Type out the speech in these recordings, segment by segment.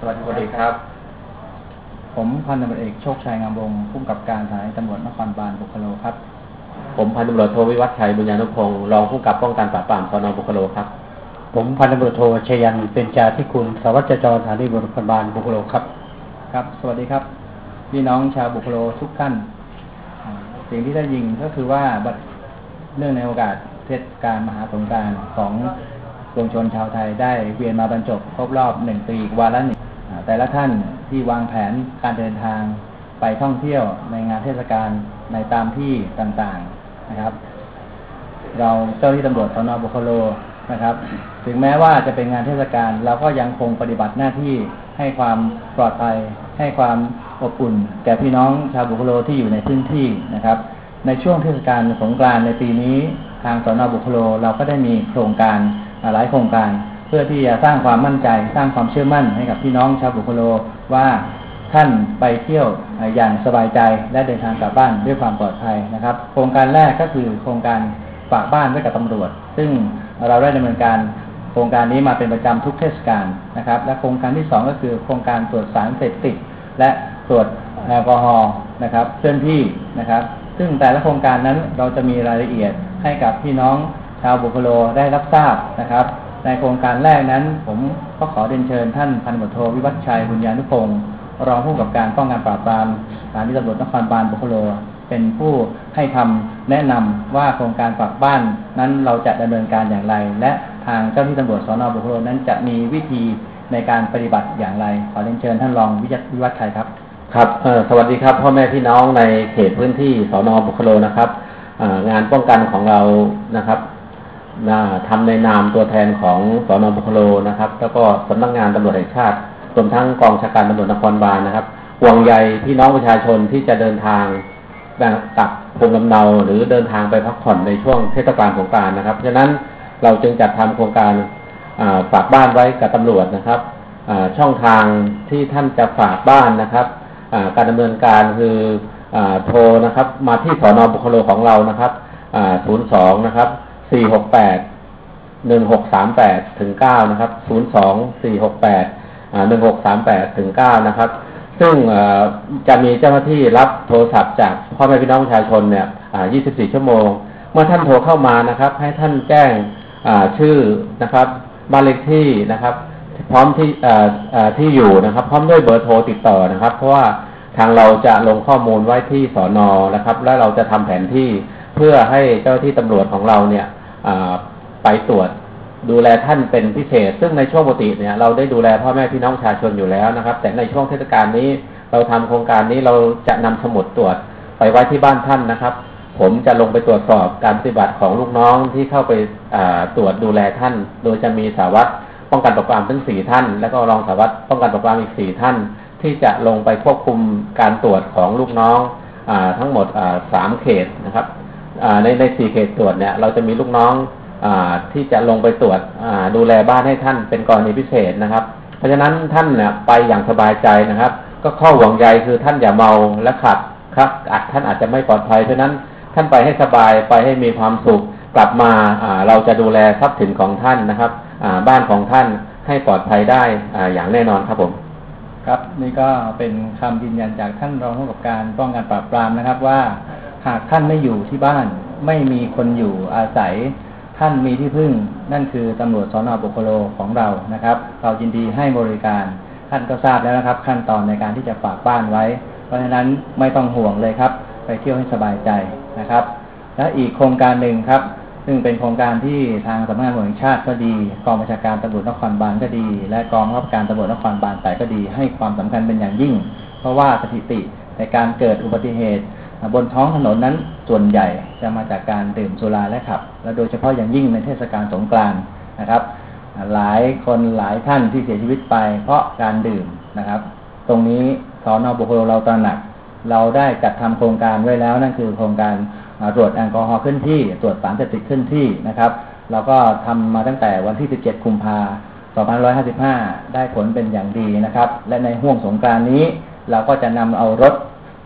สวัสดีครับ ผมพันตำรวจเอกโชคชัยงามวงศ์ผู้กำกับการสถานีตำรวจนครบาลบุคโลครับ ผมพันตำรวจโทวิวัฒชัยบุญญานุพงศ์รองผู้กำกับป้องกันปราบปรามสนบุคโลครับ ผมพันตำรวจโทชยันเป็นจาที่คุณสารวัตรจรสถานีตำรวจนครบาลบุคโลครับ ครับ สวัสดีครับ พี่น้องชาวบุคโลทุกท่านอ่าสิ่งที่ได้ยิงก็คือว่าบัดเนื่องในโอกาสเทศกาลมหาสงกรานต์ของปวงชนชาวไทยได้เวียนมาบรรจบครบรอบหนึ่งปีวาระหนึ่งอ่า แต่ละท่านที่วางแผนการเดินทางไปท่องเที่ยวในงานเทศกาลในตามที่ต่างๆนะครับ เราเจ้าหน้าที่ตำรวจสนบุคโลนะครับ ถึงแม้ว่าจะเป็นงานเทศกาลเราก็ยังคงปฏิบัติหน้าที่ให้ความปลอดภัย ให้ความอบอุ่น แก่พี่น้องชาวบุคโลที่อยู่ในพื้นที่นะครับ ในช่วงเทศกาลสงกรานต์ในปีนี้ ทางสนบุคโลเราก็ได้มีโครงการหลายโครงการ เพื่อที่จะสร้างความมั่นใจสร้างความเชื่อมั่นให้กับพี่น้องชาวบุคโลว่าท่านไปเที่ยวอย่างสบายใจและเดินทางกลับบ้านด้วยความปลอดภัยนะครับ โครงการแรกก็คือโครงการฝากบ้านไว้กับตำรวจ ซึ่งเราได้ดำเนินการโครงการนี้มาเป็นประจำทุกเทศกาลนะครับ และโครงการที่สองก็คือโครงการตรวจสารเสพติดและตรวจแอลกอฮอล์นะครับเคลื่อนที่นะครับ ซึ่งแต่ละโครงการนั้นเราจะมีรายละเอียดให้กับพี่น้องชาวบุคโลได้รับทราบนะครับ ในโครงการแรกนั้น ผมก็ขอเรียนเชิญท่านพันตำรวจโทวิวัฒชัยบุญญานุพงศ์รองผู้กำกับการป้องกันปราบปรามสถานีตำรวจนครบาลบุคโล เป็นผู้ให้คำแนะนำว่าโครงการฝากบ้านนั้นเราจะดำเนินการอย่างไร และทางเจ้าหน้าที่ตำรวจสนบุคโลนั้นจะมีวิธีในการปฏิบัติอย่างไร ขอเรียนเชิญท่านรองวิวัฒชัยครับ ครับสวัสดีครับ พ่อแม่พี่น้องในเขตพื้นที่สอนอบุคโลนะครับงานป้องกันของเรานะครับ น่าทำในนามตัวแทนของสอนอบุคโลนะครับ แล้วก็สำนักงานตำรวจแห่งชาติรวมทั้งกองชาการตำรวจนครบาลนะครับห่วงใยพี่น้องประชาชนที่จะเดินทางกลับภูมิลำเนาหรือเดินทางไปพักผ่อนในช่วงเทศกาลสงกานต์นะครับฉะนั้นเราจึงจัดทำโครงการฝากบ้านไว้กับตำรวจนะครับช่องทางที่ท่านจะฝากบ้านนะครับการดำเนินการคืออโทรนะครับ มาที่สอนอบุคโลของเรานะครับศูนย์สองนะครับ สี่หกแปดหนึ่งหกสามแปดถึงเก้านะครับศูนย์สองสี่หกแปดหนึ่งหกสามแปดถึงเก้านะครับ ซึ่งจะมีเจ้าหน้าที่รับโทรศัพท์จากพ่อแม่พี่น้องประชาชนเนี่ยอ่า24ชั่วโมง เมื่อท่านโทรเข้ามานะครับ ให้ท่านแจ้งชื่อนะครับบ้านเลขที่นะครับ พร้อมที่ที่อยู่นะครับ พร้อมด้วยเบอร์โทรติดต่อนะครับ เพราะว่าทางเราจะลงข้อมูลไว้ที่สอนอนะครับ และเราจะทำแผนที่เพื่อให้เจ้าที่ตำรวจของเราเนี่ย ไปตรวจดูแลท่านเป็นพิเศษ ซึ่งในช่วงปกติเนี่ยเราได้ดูแลพ่อแม่พี่น้องประชาชนอยู่แล้วนะครับ แต่ในช่วงเทศกาลนี้เราทำโครงการนี้เราจะนำสมุดตรวจไปไว้ที่บ้านท่านนะครับ ผมจะลงไปตรวจสอบการปฏิบัติของลูกน้องที่เข้าไปตรวจดูแลท่าน โดยจะมีสาวัตรป้องกันปราบปรามทั้งสี่ท่าน แล้วก็รองสาวัตรป้องกันปราบปรามอีกสี่ท่าน ที่จะลงไปควบคุมการตรวจของลูกน้องอทั้งหมดสามเขตนะครับ ในในสี่เขตตรวจเนี่ย เราจะมีลูกน้องอที่จะลงไปตรวจดูแลบ้านให้ท่านเป็นกรณีพิเศษนะครับ เพราะฉะนั้นท่านเนี่ยไปอย่างสบายใจนะครับ ก็ข้อหวังใยคือท่านอย่าเมาและขับครับอาจท่านอาจจะไม่ปลอดภัยเพราะฉะนั้นท่านไปให้สบายไปให้มีความสุขกลับมาเราจะดูแลทรัพย์สินของท่านนะครับบ้านของท่านให้ปลอดภัยได้ออย่างแน่นอนครับผมครับนี่ก็เป็นคำยืนยันจากท่านรองผู้กำกับการป้องกันปราบปรามนะครับว่า หากท่านไม่อยู่ที่บ้าน ไม่มีคนอยู่อาศัย ท่านมีที่พึ่ง นั่นคือตำรวจสอนอบุคโลของเรานะครับ เรายินดีให้บริการ ท่านก็ทราบแล้วนะครับ ขั้นตอนในการที่จะฝากบ้านไว้ เพราะฉะนั้นไม่ต้องห่วงเลยครับ ไปเที่ยวให้สบายใจนะครับ และอีกโครงการหนึ่งครับ ซึ่งเป็นโครงการที่ทางสำนักงานตำรวจแห่งชาติก็ดีกองบัญชาการตำรวจนครบาลก็ดี และกองบับการตำรวจนครบาลแต่ก็ดี ให้ความสำคัญเป็นอย่างยิ่ง เพราะว่าสถิติในการเกิดอุบัติเหตุ บนท้องถนนนั้นส่วนใหญ่จะมาจากการดื่มสุราและขับ และโดยเฉพาะอย่างยิ่งในเทศกาลสงกรานต์นะครับ หลายคนหลายท่านที่เสียชีวิตไป เพราะการดื่มนะครับ ตรงนี้สอนอบุคโลเราตระหนัก เราได้จัดทำโครงการไว้แล้วนั่นคือโครงการตรวจแอลกอฮอล์ขึ้นที่ ตรวจสารเสพติดขึ้นที่นะครับเราก็ทำมาตั้งแต่วันที่ 17 กุมภา2555 ได้ผลเป็นอย่างดีนะครับ และในห่วงสงกรานต์นี้ เราก็จะนำเอารถ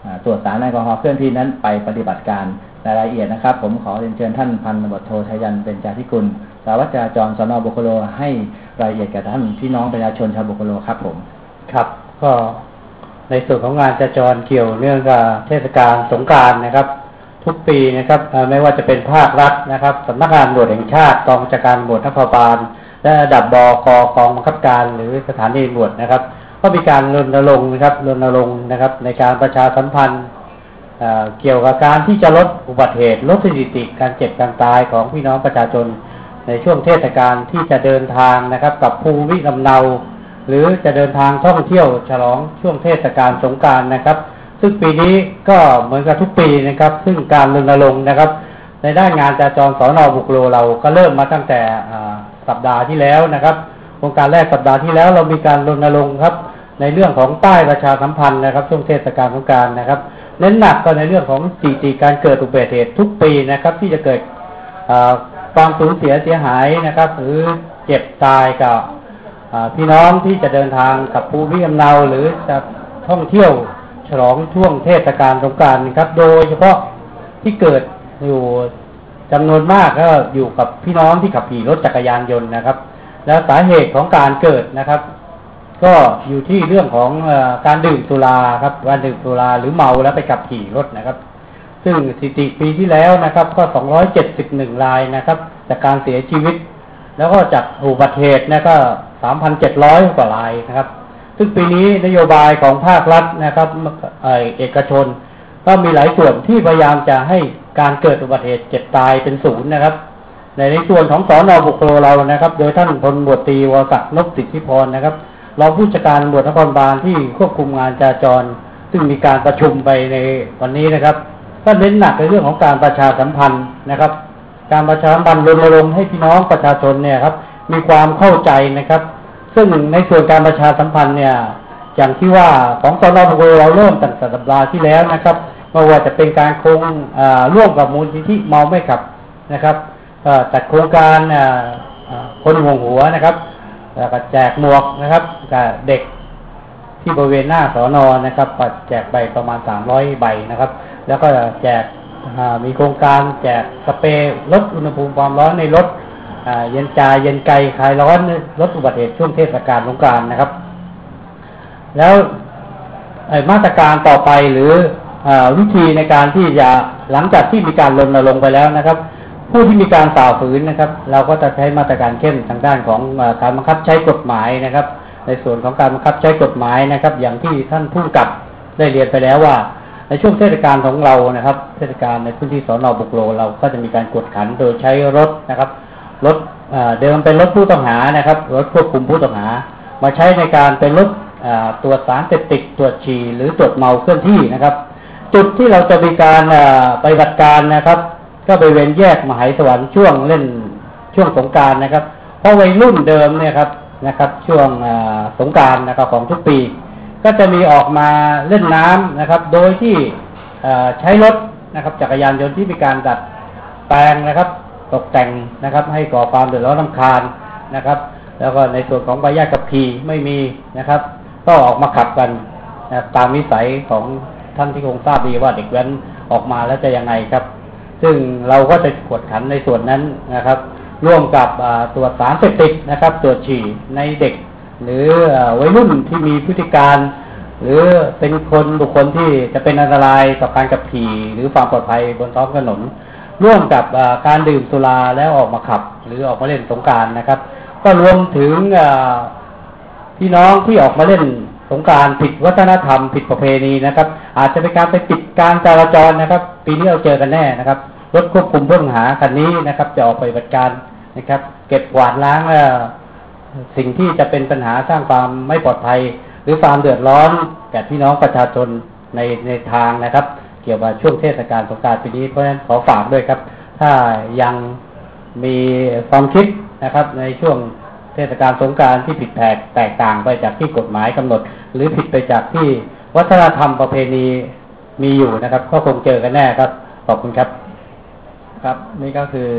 อ่าตรวจสารแอลกอฮอล์เคลื่อนที่นั้นไปปฏิบัติการในรายละเอียดนะครับ ผมขอเรียนเชิญท่านพันตำรวจโทชัยยันเป็นจาธิกุลสารวัตรจราจรสนบุคโลให้รายละเอียดแก่ท่านพี่น้องประชาชนชาวบุคโลครับ ผมครับ ก็ในส่วนของงานจราจรเกี่ยวเนื่องกับเทศกาลสงการนะครับ ทุกปีนะครับไม่ว่าจะเป็นภาครัฐนะครับสำนักงานตำรวจแห่งชาติกองบัญชาการตำรวจนครบาลและระดับบกกองบังคับการหรือสถานีตำรวจนะครับ ก็มีการรณรงค์นะครับรณรงค์นะครับ ในการประชาสัมพันธ์เกี่ยวกับการที่จะลดอุบัติเหตุลดสถิติการเจ็บการตายของพี่น้องประชาชนในช่วงเทศกาลที่จะเดินทางนะครับ กับภูมิลำเนา หรือจะเดินทางท่องเที่ยวฉลองช่วงเทศกาลสงกรารนะครับ ซึ่งปีนี้ก็เหมือนกับทุกปีนะครับ ซึ่งการรณรงค์นะครับ ในด้านงานจราจรสอนอบุกโลเราก็เริ่มมาตั้งแต่สัปดาห์ที่แล้วนะครับโครงการแรกสัปดาห์ที่แล้วเรามีการรณรงค์ครับ ในเรื่องของป้ายประชาสัมพันธ์นะครับช่วงเทศกาลสงการนะครับเน้นหนักก็ในเรื่องของสถิติการเกิดอุบัติเหตุทุกปีนะครับ ที่จะเกิดความสูญเสียเสียหายนะครับ หรือเจ็บตายกับพี่น้องที่จะเดินทางกับภูมิลำเนาหรือจะท่องเที่ยวฉลองช่วงเทศกาลสงการนะครับ โดยเฉพาะที่เกิดอยู่จำนวนมากก็อยู่กับพี่น้องที่ขับขี่รถจักรยานยนต์นะครับ แล้วสาเหตุของการเกิดนะครับ ก็อยู่ที่เรื่องของอการดื่มสุราครับการดื่มสุราหรือเมาแล้วไปขับขี่รถนะครับ ซึ่งสถิติปีที่แล้วนะครับ ก็ 271 รายนะครับ จากการเสียชีวิต แล้วก็จากอุบัติเหตุนะก็ 3,700 กว่ารายนะครับ ซึ่งปีนี้นโยบายของภาครัฐนะครับเอกชน ก็มีหลายส่วนที่พยายามจะให้การเกิดอุบัติเหตุเจ็บตายเป็นศูนย์นะครับในในส่วนของสอนอบุคโลเรานะครับ โดยท่านพลบวตรีวศักดิ์นพสิทธิพรนะครับ รองผู้จัดการตำรวจนครบาลที่ควบคุมงานจราจร ซึ่งมีการประชุมไปในวันนี้นะครับ ก็เน้นหนักในเรื่องของการประชาสัมพันธ์นะครับ การประชาสัมพันธ์รณรงค์ให้พี่น้องประชาชนเนี่ยครับ มีความเข้าใจนะครับ ซึ่งในส่วนการประชาสัมพันธ์เนี่ย อย่างที่ว่าของสนบุรีเราเริ่มตั้งแต่สัปดาห์ที่แล้วนะครับไม่ว่าจะเป็นการโครงร่วมกับมูลนิธิเมาไม่ขับนะครับจัดโครงการคนห่วงหัวนะครับ แล้วก็แจกหมวกนะครับกับเด็กที่บริเวณหน้าสอนอนะครับก็แจกใบประมาณ300ใบนะครับ แล้วก็แจกมีโครงการแจกสเปรย์ลดอุณหภูมิความร้อนในรถเย็นจาเย็นไกลคลายร้อนลดอุบัติเหตุช่วงเทศกาลสงกรานนะครับ แล้วมาตรการต่อไปหรืออวิธีในการที่จะหลังจากที่มีการรณรงค์ไปแล้วนะครับ ผู้ที่มีการฝ่าฝืนนะครับ เราก็จะใช้มาตรการเข้มทางด้านของการบังคับใช้กฎหมายนะครับ ในส่วนของการบังคับใช้กฎหมายนะครับ อย่างที่ท่านผู้กำกับได้เรียนไปแล้วว่า ในช่วงเทศกาลของเรานะครับ เทศกาลในพื้นที่สอนอบุกโลเราก็จะมีการกวดขันโดยใช้รถนะครับรถเดิมเป็นรถผู้ต้องหานะครับรถควบคุมผู้ต้องหา มาใช้ในการเป็นรถตรวจสารเสพติดตรวจฉี่หรือตรวจเมาเคลื่อนที่นะครับ จุดที่เราจะมีการปฏิบัติการนะครับ ก็บริเวณแยกมหายสวรรค์ช่วงเล่นช่วงสงการนะครับ เพราะวัยรุ่นเดิมเนี่ยครับนะครับ ช่วงสงการนะครับของทุกปี ก็จะมีออกมาเล่นน้ำนะครับ โดยที่ใช้รถนะครับจักรยานยนต์ที่มีการดัดแปลงนะครับ ตกแต่งนะครับ ให้ก่อความเดือดร้อนรำคาญนะครับ แล้วก็ในส่วนของใบญาตกับขี่ไม่มีนะครับ ก็ออกมาขับกันนะตามวิสัยของท่านที่คงทราบดีว่าเด็กแว้นออกมาแล้วจะยังไงครับ ซึ่งเราก็จะกวดขันในส่วนนั้นนะครับ ร่วมกับตรวจสารเสพติดนะครับ ตรวจฉี่ในเด็ก หรือวัยรุ่นที่มีพฤติการ หรือเป็นคนบุคคลที่จะเป็นอันตรายต่อการขับขี่หรือความปลอดภัยบนท้องถนน ร่วมกับการดื่มสุราแล้วออกมาขับ หรือออกมาเล่นสงการนะครับ ก็รวมถึงพี่น้องที่ออกมาเล่นสงการผิดวัฒนธรรมผิดประเพณีนะครับ อาจจะเป็นการไปปิดการจราจรนะครับ ปีนี้เราเจอกันแน่นะครับ รถควบคุมผู้ต้องหาคันนี้นะครับ จะออกไปปฏิบัติการนะครับ เก็บกวาดล้างสิ่งที่จะเป็นปัญหาสร้างความไม่ปลอดภัย หรือความเดือดร้อนแก่พี่น้องประชาชนในในทางนะครับ เกี่ยวกับช่วงเทศกาลสงการปีนี้เพราะฉะนั้นขอฝากด้วยครับ ถ้ายังมีความคิดนะครับ ในช่วงเทศกาลสงการที่ผิดแผกแตกต่างไปจากที่กฎหมายกำหนด หรือผิดไปจากที่วัฒนธรรมประเพณีมีอยู่นะครับ ก็คงเจอกันแน่ครับ ขอบคุณครับ ครับ นี่ก็คือ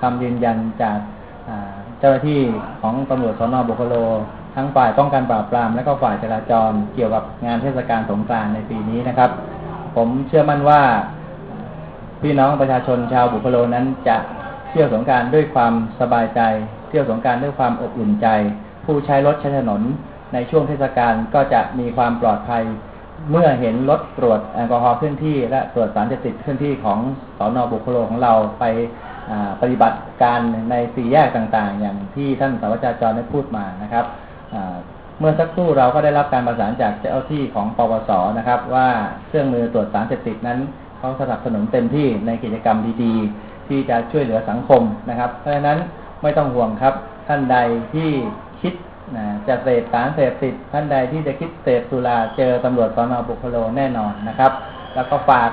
คำยืนยันจากเจ้าหน้าที่ของตำรวจสนบุคโล ทั้งฝ่ายป้องกันปราบปรามและก็ฝ่ายจราจรเกี่ยวกับงานเทศกาลสงกรานต์ในปีนี้นะครับ ผมเชื่อมั่นว่า พี่น้องประชาชนชาวบุคโลนั้นจะเที่ยวสงการด้วยความสบายใจ เที่ยวสงการด้วยความอบอุ่นใจ ผู้ใช้รถใช้ถนนในช่วงเทศกาลก็จะมีความปลอดภัย เมื่อเห็นรถตรวจแอลกอฮอล์เคลื่อนที่ และตรวจสารเสพติดเคลื่อนที่ของสอนอบุคโลของเราไปปฏิบัติการในสี่แยกต่างๆ อย่างที่ท่านสวัสดิ์จรได้พูดมานะครับเมื่อสักครู่เราก็ได้รับการประสานจากเจ้าที่ของปปสนะครับ ว่าเครื่องมือตรวจสารเสพติดนั้นเขาสนับสนุนเต็มที่ในกิจกรรมดีๆ ที่จะช่วยเหลือสังคมนะครับ เพราะฉะนั้นไม่ต้องห่วงครับท่านใดที่คิด นะจะเสพสารเสพติดท่านใดที่จะคิดเสพสุราเจอตำรวจสอนอบุคโลแน่นอนนะครับ แล้วก็ฝาก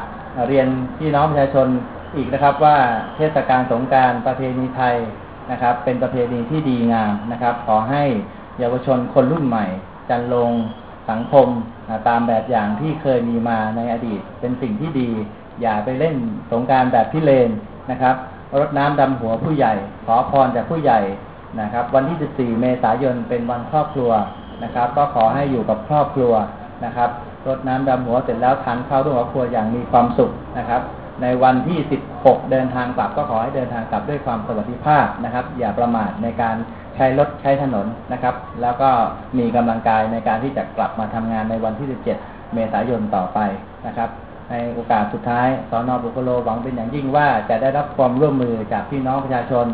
เรียนพี่น้องประชาชนอีกนะครับ ว่าเทศกาลสงการประเพณีไทยนะครับ เป็นประเพณีที่ดีงามนะครับ ขอให้เยาวชนคนรุ่นใหม่ จันลงสังคมตามแบบอย่างที่เคยมีมาในอดีต เป็นสิ่งที่ดี อย่าไปเล่นสงการแบบพิเรนนะครับรดน้ำดำหัวผู้ใหญ่ ขอพรจากผู้ใหญ่ นะครับ วันที่ 14 เมษายนเป็นวันครอบครัวนะครับ ก็ขอให้อยู่กับครอบครัวนะครับรดน้ำดำหัวเสร็จแล้วทานข้าวร่วมครอบครัวอย่างมีความสุขนะครับ ในวันที่ 16 เดินทางกลับก็ขอให้เดินทางกลับด้วยความสวัสดิภาพนะครับ อย่าประมาทในการใช้รถใช้ถนนนะครับ แล้วก็มีกำลังกายในการที่จะกลับมาทำงานในวันที่ 17 เมษายนต่อไปนะครับในโอกาสสุดท้ายสอนอบุคโลหวังเป็นอย่างยิ่งว่าจะได้รับความร่วมมือจากพี่น้องประชาชน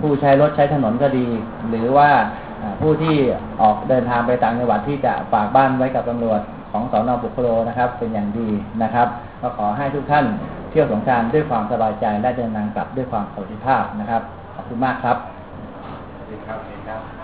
ผู้ใช้รถใช้ถนนก็ดี หรือว่าผู้ที่ออกเดินทางไปต่างจังหวัดที่จะฝากบ้านไว้กับตำรวจของสอนอบุคโลนะครับ เป็นอย่างดีนะครับ ก็ขอให้ทุกท่านเที่ยวสงการด้วยความสบายใจและเดินทางกลับด้วยความสวัสดิภาพนะครับ ขอบคุณมากครับสวัสดีครับ